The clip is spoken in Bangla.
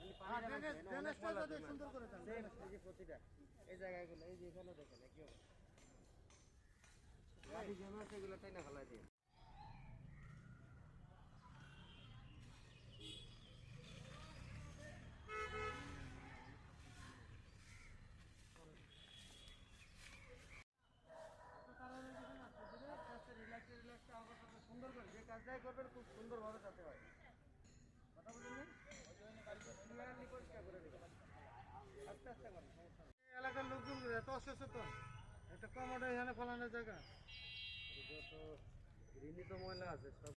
এই পানি এগুলো এই জায়গাগুলো এই যে এখানে দেখেন একই অবস্থা মাটি জমে আছে এগুলো টাইনা ফেলাই দিয়ে সুন্দর করে যে কাজটাই করবেন খুব সুন্দরভাবে যাতে হয় কথা আস্তে আস্তে করেন এলাকার লোকজন এত অসচেতন। একটা কমোডা এখানে ফলানোর জায়গা। যত ঋণিত ময়লা আছে সব